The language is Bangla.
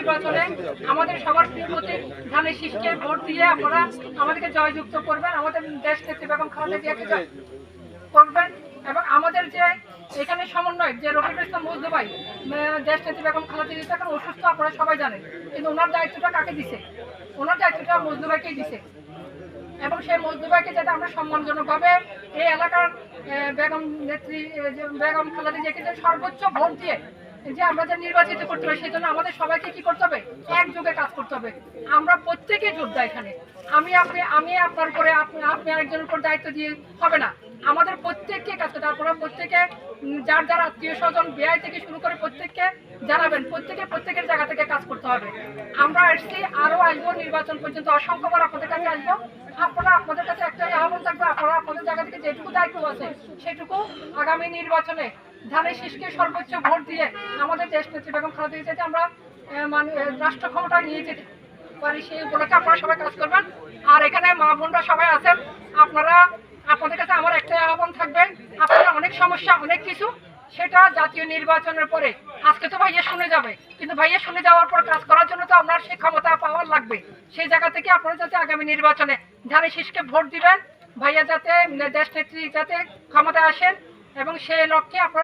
নির্বাচনে আমাদের সবার প্রতীক ধানের শীষকে ভোট দিয়ে আপনারা আমাদেরকে জয়যুক্ত করবেন। আমাদের দেশ নেত্রী বেগম খালেদা জিয়াকে জয় করবেন এবং আমাদের যে এখানে সমন্বয় যে রফিকুল ইসলাম মজদু দেশ নেত্রী বেগম খালেদা জিয়া এখন অসুস্থ, আপনারা সবাই জানেন। কিন্তু ওনার দায়িত্বটা কাকে দিছে? ওনার দায়িত্বটা মজদু ভাইকেই দিছে। এবং সেই মজদুবাইকে যাতে আমরা সম্মানজনকভাবে এই এলাকার বেগম নেত্রী বেগম খালেদা জিয়াকে সর্বোচ্চ ভোট দিয়ে যে আমরা যে নির্বাচিত করতে হবে সেই জন্য আমাদের সবাইকে কি করতে হবে? একযোগে কাজ করতে হবে। আমরা প্রত্যেকে যোদ্ধা এখানে। আমি আপনি, আমি আপনার উপরে, আপনি আপনি আরেকজনের উপর দায়িত্ব দিয়ে হবে না। আমাদের প্রত্যেককে কাজ করতে আপনারা প্রত্যেকে যার যার আত্মীয় স্বজন ব্যয় থেকে শুরু করে প্রত্যেককে জানাবেন। প্রত্যেকে প্রত্যেকের জায়গা থেকে কাজ করতে হবে। আমরা আসছি, আরও আসব, নির্বাচন পর্যন্ত অসংখ্যবার আপনাদের কাছে আসব। আপনারা আপনাদের কাছে একটাই আহ্বান থাকবে, আপনারা আপনাদের জায়গা থেকে যেটুকু দায়িত্ব আছে, সেটুকু আগামী নির্বাচনে ধানের শীষকে সর্বোচ্চ ভোট দিয়ে আমাদের দেশ নেত্রী বেগম খালেদা জিয়া যাতে আমরা মানে রাষ্ট্র ক্ষমতা নিয়ে যেতে পারি সেই উপলক্ষে আপনারা সবাই কাজ করবেন। আর এখানে মা বোনরা সবাই আছেন, আপনারা, আপনাদের কাছে আমার একটাই আহ্বান থাকবে আপনারা অনেক সমস্যা, অনেক কিছু, সেটা জাতীয় নির্বাচনের পরে। আজকে তো ভাইয়া শুনে যাবে, কিন্তু ভাইয়া শুনে যাওয়ার পর কাজ করার জন্য তো আপনার সেই ক্ষমতা পাওয়ার লাগবে। সেই জায়গা থেকে আপনারা যাতে আগামী নির্বাচনে ধানের শীষকে ভোট দিবেন, ভাইয়া যাতে, দেশ নেত্রী যাতে ক্ষমতা আসেন, এবং সেই লক্ষ্যে আপনারা